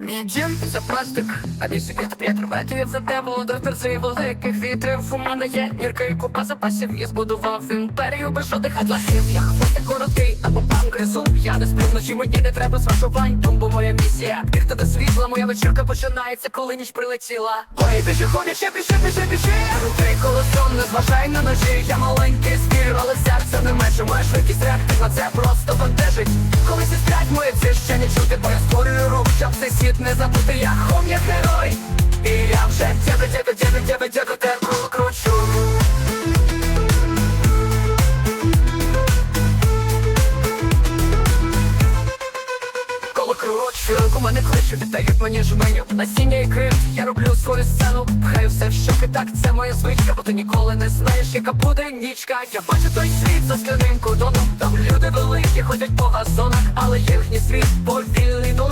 Мій дім це пластик, а мій світ п'ять метрів за тебе до терців великих вітрів. У мене є мірка і купа запасів. Я збудував імперію без жодних атласів. Я хвостик короткий, або пан гризун. Я не сплю вночі, мені не треба свашувань. Тому моя місія. Бігти до світла, моя вечірка починається, коли ніч прилетіла. Ой, біжи, ходя, ще біжи, біжи, біжи. Крутий колесо, не зважай на ножі. Я маленький звір, але серце не менше. Моя швидкість реактивна, це просто не забути. Я хом, як герой. І я вже тебе, тебе, тебе, тебе, тебе, тебе кручу. Коло кручу, у мене кличу, віддають мені жменю Насіння і крив, я роблю свою сцену Пхаю все в щоки, так це моя звичка Бо ти ніколи не знаєш, яка буде нічка Я бачу той світ за скляним кордоном Там люди великі ходять по газонах Але їхній світ повільний, нудний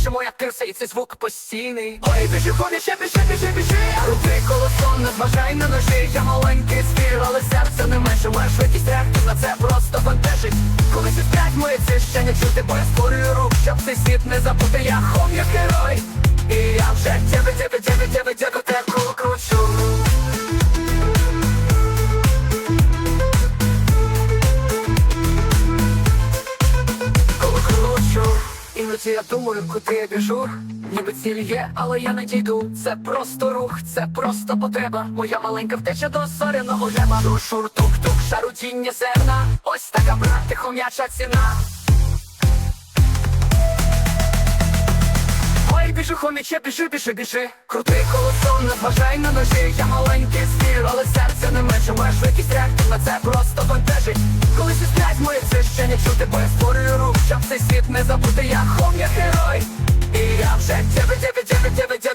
Краще моя тирса, і цей звук постійний. Ой, біжи, ходиш, ще біжи, біжи, біжи. Крути колесо, не зважай на ножі. Я маленький звір, але серце не менше. Моя швидкість реактивна, це просто бентежить. Коли зі мої ці ще не чути, бо я створюю рух, щоб цей світ не забути, я хом як герой Іноді я думаю, куди я біжу. Ніби ціль є, але я не дійду. Це просто рух, це просто потреба. Моя маленька втеча до зоряного неба. Душу тук-тук, шарудіння зерна. Ось така брати, хом'яча ціна. Ой, хоміче, біжи, біжи, біжи. Крутий колесо, не зважай на ножі. Я маленький звір, але чути, бо я рух, щоб цей світ не забути, я хом, я герой. І я вже тебе, тебе, тебе, тебе, тебе.